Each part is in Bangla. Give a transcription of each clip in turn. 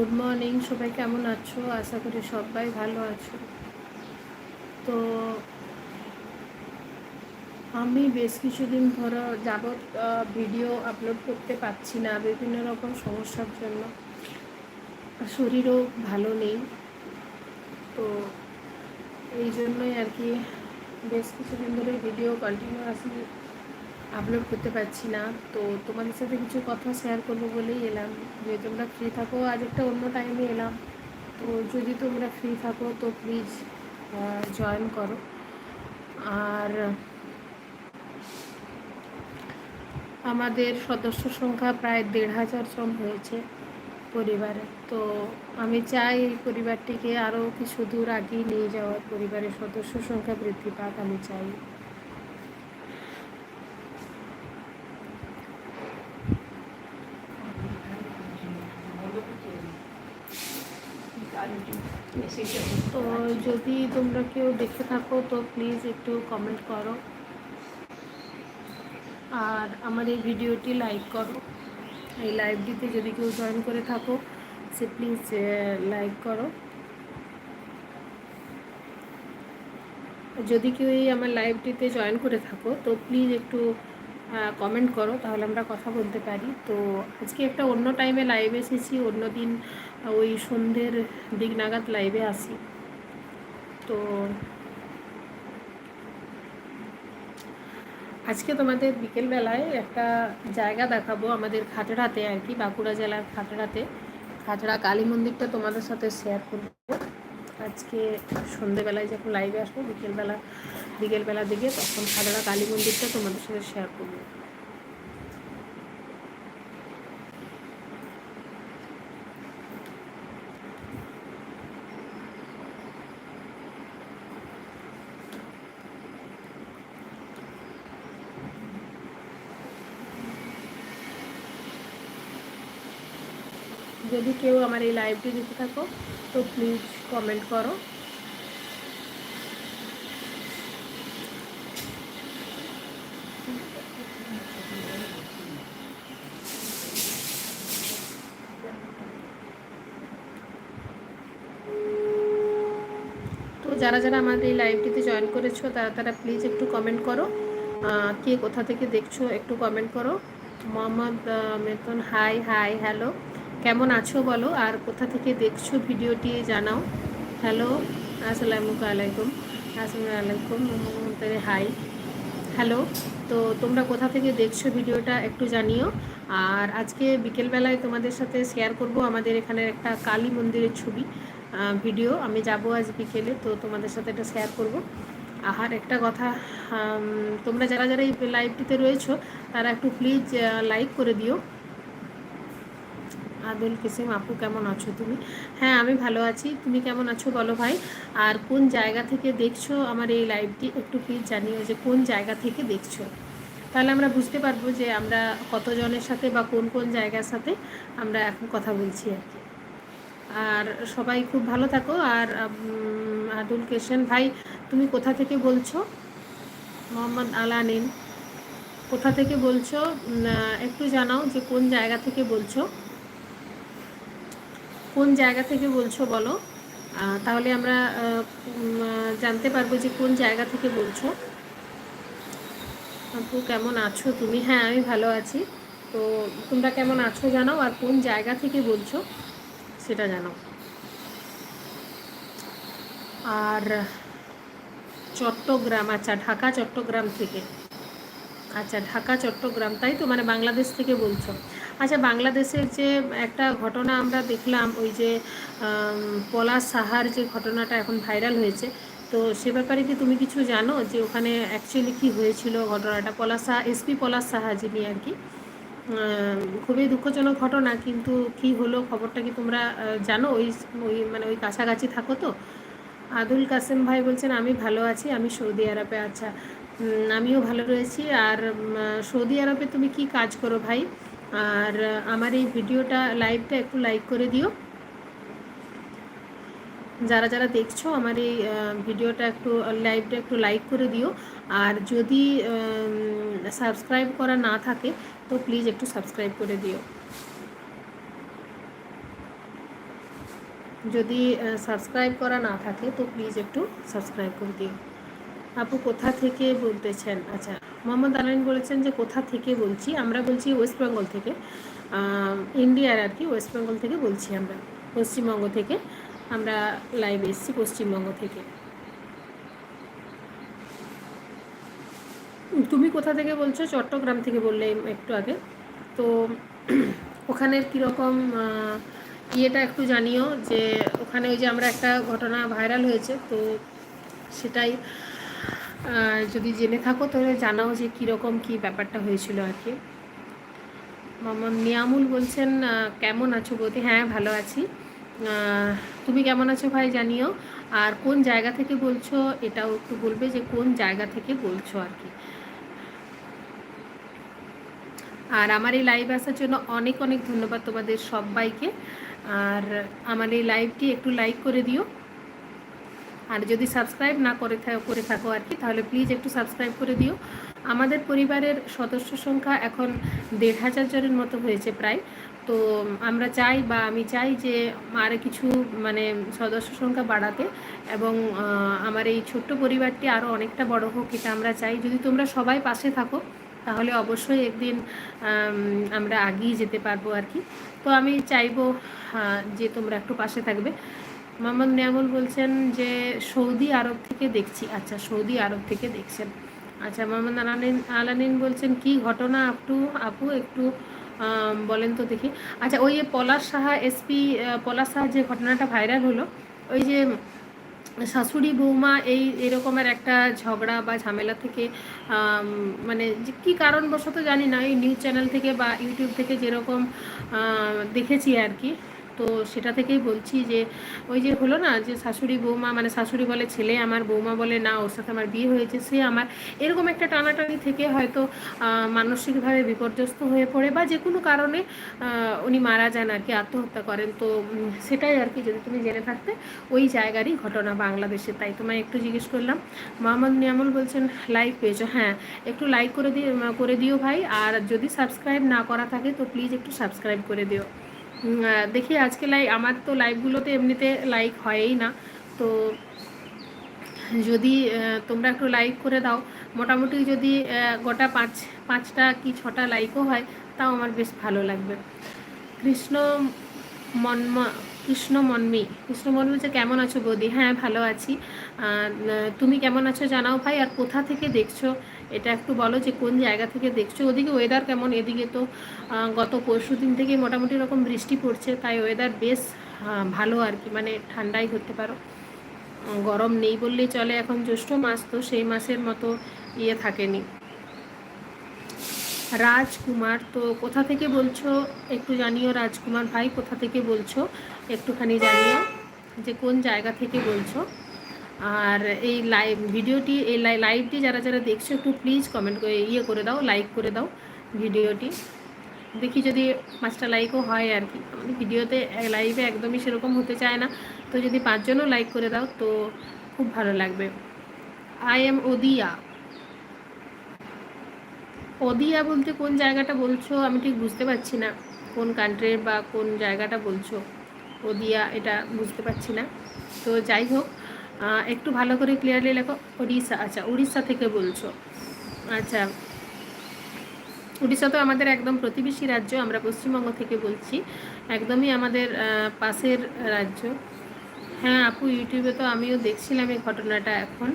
গুড মর্নিং সবাই কেমন আছো? আশা করি সবাই ভালো আছো। তো আমি বেশ কিছুদিন ধরো যাবৎ ভিডিও আপলোড করতে পারছি না বিভিন্ন রকম সমস্যার জন্য। শরীরও ভালো নেই। তো এই জন্যই আর কি বেশ কিছুদিন ধরে ভিডিও কন্টিনিউয়াসলি আপলোড করতে পারছি না। তো তোমাদের সাথে কিছু কথা শেয়ার করব বলেই এলাম। যে তোমরা ফ্রি থাকো, আজ একটা অন্য টাইমে এলাম। তো যদি তোমরা ফ্রি থাকো, তো প্লিজ জয়েন করো। আর আমাদের সদস্য সংখ্যা প্রায় দেড় হাজার জন হয়েছে পরিবারে। তো আমি চাই এই পরিবারটিকে আরও কিছু দূর আগিয়ে নিয়ে যাওয়ার। পরিবারের সদস্য সংখ্যা বৃদ্ধি পাক, আমি চাই। তো যদি তোমরা কেউ দেখে থাকো, তো প্লিজ একটু কমেন্ট করো। আর আমার এই ভিডিওটি লাইক করো। এই লাইভটিতে যদি কেউ জয়েন করে থাকো, সে প্লিজ লাইক করো। যদি কেউ এই আমার লাইভটিতে জয়েন করে থাকো, তো প্লিজ একটু কমেন্ট করো, তাহলে আমরা কথা বলতে পারি। তো আজকে একটা অন্য টাইমে লাইভ এসেছি, অন্য দিন ওই সন্ধ্যের দিক নাগাদ লাইভে আসি। তো আজকে তোমাদের বিকেলবেলায় একটা জায়গা দেখাবো আমাদের খাটড়াতে আর কি, বাঁকুড়া জেলার খাটড়াতে খাটড়া কালী মন্দিরটা তোমাদের সাথে শেয়ার করব। আজকে সন্ধেবেলায় যখন লাইভে আসব, বিকেলবেলা বিকেলবেলা দিকে তখন খাটড়া কালী মন্দিরটা তোমাদের সাথে শেয়ার করব। যদি কেউ আমার এই লাইভটি দেখে থাকো, তো প্লিজ কমেন্ট করো তো যারা যারা আমাদের এই লাইভটিতে জয়েন করেছ, তারা তারা প্লিজ একটু কমেন্ট করো। কে কোথা থেকে দেখছ, একটু কমেন্ট করো। মোহাম্মদ মেতন হাই হাই হ্যালো কেমন আছো বলো? আর কোথা থেকে দেখছ ভিডিওটি জানাও। হ্যালো আসসালামু আলাইকুম। আসসালামু আলাইকুম হাই হ্যালো তো তোমরা কোথা থেকে দেখছ ভিডিওটা একটু জানিও। আর আজকে বিকেলবেলায় তোমাদের সাথে শেয়ার করব আমাদের এখানে একটা কালী মন্দিরের ছবি ভিডিও আমি যাব আজ বিকেলে, তো তোমাদের সাথে এটা শেয়ার করব। আর একটা কথা তোমরা যারা যারা এই লাইভটিতে রয়েছো, তারা একটু প্লিজ লাইক করে দিও। আদুল কিসিম, আপু কেমন আছো তুমি? হ্যাঁ আমি ভালো আছি। তুমি কেমন আছো বলো ভাই? আর কোন জায়গা থেকে দেখছ আমার এই লাইভটি একটু প্লিজ জানিও যে কোন জায়গা থেকে দেখছ। তাহলে আমরা বুঝতে পারব যে আমরা কতজনের সাথে বা কোন কোন জায়গার সাথে আমরা এখন কথা বলছি আর কি। আর সবাই খুব ভালো থাকো আর আদুল কেশন ভাই, তুমি কোথা থেকে বলছো? মোহাম্মদ আলানিন। কোথা থেকে বলছো? একটু জানাও যে কোন জায়গা থেকে বলছো। কোন জায়গা থেকে বলছো বলো। তাহলে আমরা জানতে পারব যে কোন জায়গা থেকে বলছো। আপু, কেমন আছো? তুমি? হ্যাঁ আমি ভালো আছি। তো তোমরা কেমন আছো জানাও, আর কোন জায়গা থেকে বলছো সেটা জানাও। আর চট্টগ্রাম আচ্ছা ঢাকা, চট্টগ্রাম থেকে। আচ্ছা ঢাকা, চট্টগ্রাম, তাই তো? মানে বাংলাদেশ থেকে বলছো। আচ্ছা বাংলাদেশের যে একটা ঘটনা আমরা দেখলাম, ওই যে পলাশ সাহার যে ঘটনাটা এখন ভাইরাল হয়েছে তো সে ব্যাপারে কি তুমি কিছু জানো যে ওখানে অ্যাকচুয়ালি কি হয়েছিল ঘটনাটা? পলাশ সাহা এসপি পলাশ সাহা যিনি আর কি খুবই দুঃখজনক ঘটনা, কিন্তু কি হলো খবরটা কি তোমরা জানো? ওই ওই মানে ওই কাছাকাছি থাকো তো। আদুল কাসেম ভাই বলছেন, আমি ভালো আছি, আমি সৌদি আরবে আচ্ছা আমিও ভালো রয়েছি। আর সৌদি আরবে তুমি কি কাজ করো ভাই? আর, আমার এই ভিডিওটা লাইভটা একটু লাইক করে দিও। যারা যারা দেখছ আমার এই ভিডিওটা একটু লাইভটা একটু লাইক করে দিও। আর যদি সাবস্ক্রাইব করা না থাকে, তো প্লিজ একটু সাবস্ক্রাইব করে দিও। যদি সাবস্ক্রাইব করা না থাকে, তো প্লিজ একটু সাবস্ক্রাইব করে দিও। আপু, কোথা থেকে বলতেছেন? আচ্ছা মোহাম্মদ আলাইন বলেছেন যে, কোথা থেকে বলছি? আমরা বলছি ওয়েস্ট বেঙ্গল থেকে। ইন্ডিয়ার আর কি ওয়েস্ট বেঙ্গল থেকে বলছি আমরা, পশ্চিমবঙ্গ থেকে। আমরা লাইভ এসেছি পশ্চিমবঙ্গ থেকে। তুমি কোথা থেকে বলছো? চট্টগ্রাম থেকে বললে একটু আগে। তো ওখানের কীরকম ইয়েটা একটু জানিও যে ওখানে ওই যে আমরা একটা ঘটনা ভাইরাল হয়েছে, তো সেটাই যদি জেনে থাকো তাহলে জানাও যে কীরকম কী ব্যাপারটা হয়েছিল আর কি। মামা নিয়ামুল বলছেন কেমন আছো বৌদি? হ্যাঁ ভালো আছি। তুমি কেমন আছো ভাই জানিও। আর কোন জায়গা থেকে বলছো, এটাও একটু বলবে যে কোন জায়গা থেকে বলছো আর কি। আর আমার এই লাইভ আসার জন্য অনেক অনেক ধন্যবাদ তোমাদের সবাইকে। আর আমার এই লাইভটি একটু লাইক করে দিও। আর যদি সাবস্ক্রাইব না করে করে থাকো আর কি, তাহলে প্লিজ একটু সাবস্ক্রাইব করে দিও। আমাদের পরিবারের সদস্য সংখ্যা এখন দেড় হাজার জনের মতো হয়েছে প্রায়। তো আমরা চাই বা আমি চাই যে আর কিছু মানে সদস্য সংখ্যা বাড়াতে এবং আমার এই ছোট্ট পরিবারটি আরও অনেকটা বড় হোক, এটা আমরা চাই। যদি তোমরা সবাই পাশে থাকো, তাহলে অবশ্যই একদিন আমরা আগিয়ে যেতে পারব আর কি। তো আমি চাইব যে তোমরা একটু পাশে থাকবে। মোহাম্মদ নিয়ামুল বলছেন যে, সৌদি আরব থেকে দেখছি। আচ্ছা সৌদি আরব থেকে দেখছেন। আচ্ছা মোহাম্মদ আলানিন আলানিন বলছেন, কি ঘটনা আপটু আপু, একটু বলেন তো দেখি। আচ্ছা ওই যে পলাশ সাহা এসপি পলাশ সাহা যে ঘটনাটা ভাইরাল হলো, ওই যে শাশুড়ি বৌমা এই এরকমের একটা ঝগড়া বা ঝামেলা থেকে মানে কী কারণবশত জানি না, এই নিউজ চ্যানেল থেকে বা ইউটিউব থেকে যেরকম দেখেছি আর কি। তো সেটা থেকেই বলছি যে, ওই যে হলো না যে শাশুড়ি বৌমা মানে শাশুড়ি বলে ছেলে, আমার বৌমা বলে না, ওর সাথে আমার বিয়ে হয়েছে, সে আমার এরকম একটা টানাটানি থেকে হয়তো মানসিকভাবে বিপর্যস্ত হয়ে পড়ে বা যে কোনো কারণে উনি মারা যান আর কি, আত্মহত্যা করেন। তো সেটাই আর কি, যদি তুমি জেনে থাকতে, ওই জায়গারই ঘটনা বাংলাদেশে। তাই তোমায় একটু জিজ্ঞেস করলাম, মোহাম্মদ নিয়ামুল বলছেন লাইক পেয়েছ। হ্যাঁ একটু লাইক করে দিয়ে করে দিও ভাই, আর যদি সাবস্ক্রাইব না করা থাকে, তো প্লিজ একটু সাবস্ক্রাইব করে দিও। দেখি আজকে লাইভ আমার তো লাইভগুলোতে এমনিতে লাইক হয়ই না। তো যদি তোমরা একটু লাইক করে দাও। মোটামুটি যদি গোটা পাঁচ, পাঁচটা কি ছটা লাইকও হয়, তাও আমার বেশ ভালো লাগবে। কৃষ্ণ মন্ম, কৃষ্ণ মন্মি কৃষ্ণ মন্মি যে কেমন আছো বৌদি? হ্যাঁ ভালো আছি। তুমি কেমন আছো জানাও ভাই, আর কোথা থেকে দেখছ? এটা একটু বলো যে কোন জায়গা থেকে দেখছ? ওদিকে ওয়েদার কেমন? এদিকে তো গত পরশু দিন থেকে মোটামুটি রকম বৃষ্টি পড়ছে, তাই ওয়েদার বেশ ভালো আর কি মানে ঠান্ডাই ধরতে পারো। গরম নেই বললেই চলে এখন জ্যৈষ্ঠ মাস, তো সেই মাসের মতো ইয়ে থাকেনি। রাজকুমার, তো কোথা থেকে বলছো? একটু জানিও রাজকুমার ভাই, কোথা থেকে বলছো? একটুখানি জানিও যে কোন জায়গা থেকে বলছো? আর এই লাইভ ভিডিওটি এই লাইভটি যারা যারা দেখছ, একটু প্লিজ কমেন্ট করে ইয়ে করে দাও লাইক করে দাও ভিডিওটি দেখি যদি পাঁচটা লাইকও হয় আর কি। আমাদের ভিডিওতে লাইভে একদমই সেরকম হতে চায় না। তো যদি পাঁচজনও লাইক করে দাও, তো খুব ভালো লাগবে। আই এম ওদিয়া ওদিয়া বলতে কোন জায়গাটা বলছো? আমি ঠিক বুঝতে পারছি না। কোন কান্ট্রির বা কোন জায়গাটা বলছো? ওদিয়া এটা বুঝতে পারছি না। তো যাই হোক একটু ভালো করে ক্লিয়ারলি লেখো। উড়িষ্যা আচ্ছা উড়িষ্যা থেকে বলছো। আচ্ছা উড়িষ্যা তো আমাদের একদম প্রতিবেশী রাজ্য, আমরা পশ্চিমবঙ্গ থেকে বলছি। একদমই আমাদের পাশের রাজ্য। হ্যাঁ আপু, ইউটিউবে তো আমিও দেখছিলাম এই ঘটনাটা এখন।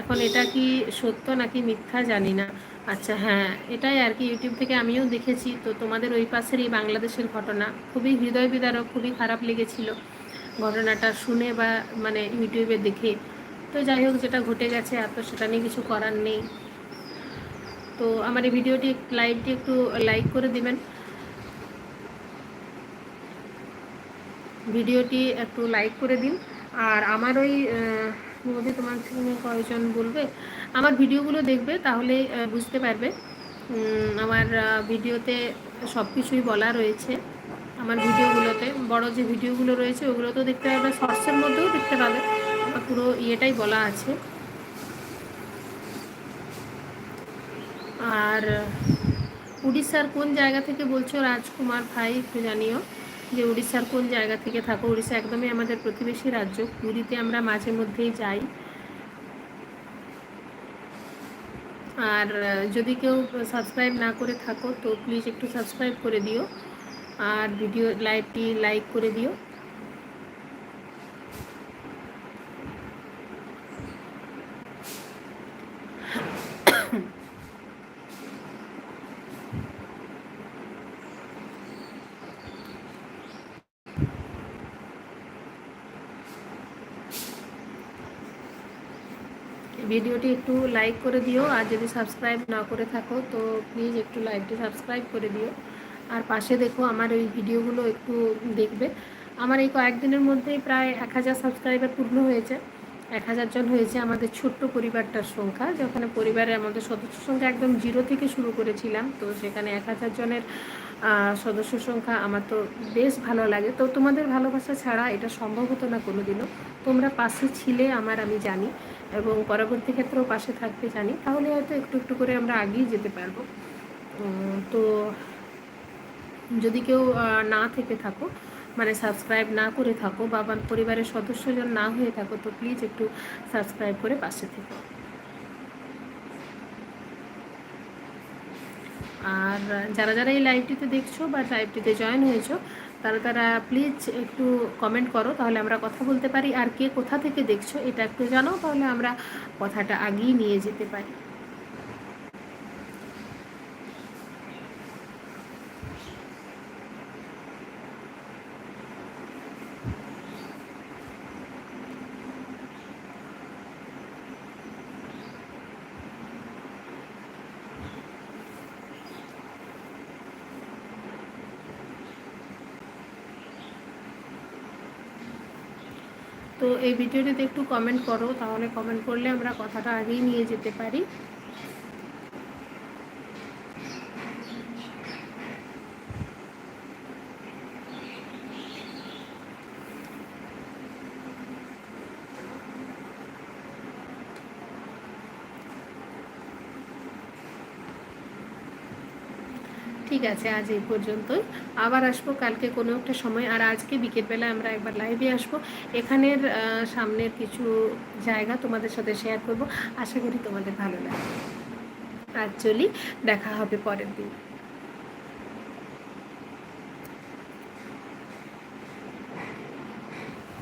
এখন এটা কি সত্য নাকি মিথ্যা জানি না। আচ্ছা হ্যাঁ এটাই আর কি, ইউটিউব থেকে আমিও দেখেছি। তো তোমাদের ওই পাশেরই বাংলাদেশের ঘটনা খুবই হৃদয় বিদারক, খুবই খারাপ লেগেছিল। ঘটনাটা শুনে বা মানে ইউটিউবে দেখে। তো যাই হোক, যেটা ঘটে গেছে এত সেটা নিয়ে কিছু করার নেই। তো আমার এই ভিডিওটি, লাইভটি একটু লাইক করে দিবেন। ভিডিওটি একটু লাইক করে দিন। আর আমার ওই যদি তোমার কয়েকজন বলবে? আমার ভিডিওগুলো দেখবে, তাহলে বুঝতে পারবে। আমার ভিডিওতে সব কিছুই বলা রয়েছে। আমার ভিডিওগুলোতে, বড় যে ভিডিওগুলো রয়েছে ওগুলোতেও দেখতে পাবে, শর্টসের মধ্যেও দেখতে পাবে। পুরো ইয়েটাই বলা আছে। আর উড়িষ্যার কোন জায়গা থেকে বলছো রাজকুমার ভাই, একটু জানিও যে উড়িষ্যার কোন জায়গা থেকে থাকো। উড়িষ্যা একদমই আমাদের প্রতিবেশী রাজ্য। পুরীতে আমরা মাঝে মধ্যেই যাই। আর যদি কেউ সাবস্ক্রাইব না করে থাকো, তো প্লিজ একটু সাবস্ক্রাইব করে দিও। আর ভিডিও লাইভটি লাইক করে দিও। ভিডিওটি একটু লাইক করে দিও, আর যদি সাবস্ক্রাইব না করে থাকো, তো প্লিজ একটু লাইভটি সাবস্ক্রাইব করে দিও। আর পাশে দেখো আমার ওই ভিডিওগুলো একটু দেখবে। আমার এই কয়েকদিনের মধ্যেই প্রায় এক হাজার সাবস্ক্রাইবার পূর্ণ হয়েছে। এক হাজার জন হয়েছে আমাদের ছোট্ট পরিবারটার সংখ্যা যেখানে পরিবারে আমাদের সদস্য সংখ্যা একদম জিরো থেকে শুরু করেছিলাম। তো সেখানে এক হাজার জনের সদস্য সংখ্যা আমার তো বেশ ভালো লাগে। তো তোমাদের ভালোবাসা ছাড়া এটা সম্ভব হতো না কোনো দিনও তোমরা পাশে ছিলে আমার আমি জানি এবং পরবর্তী ক্ষেত্রেও পাশে থাকতে জানি। তাহলে হয়তো একটু একটু করে আমরা আগিয়ে যেতে পারব। তো যদি কেউ না থেকে থাকো মানে সাবস্ক্রাইব না করে থাকো বা আমার পরিবারের সদস্যজন না হয়ে থাকো, তো প্লিজ একটু সাবস্ক্রাইব করে পাশে থেকো। আর যারা যারা এই লাইভটিতে দেখছ বা লাইভটিতে জয়েন হয়েছো, তারা তারা প্লিজ একটু কমেন্ট করো, তাহলে আমরা কথা বলতে পারি। আর কে কোথা থেকে দেখছ, এটা একটু জানাও, তাহলে আমরা কথাটা আগেই নিয়ে যেতে পারি। তো এই ভিডিওটিতে একটু কমেন্ট করো, তাহলে কমেন্ট করলে আমরা কথাটা আগেই নিয়ে যেতে পারি। ঠিক আছে, আজ এই পর্যন্তই। আবার আসব কালকে কোনো একটা সময়। আর আজকে বিকেলবেলা আমরা একবার লাইভে আসব। এখানের সামনের কিছু জায়গা তোমাদের সাথে শেয়ার করব। আশা করি তোমাদের ভালো লাগবে। আর চলি, দেখা হবে পরের দিন।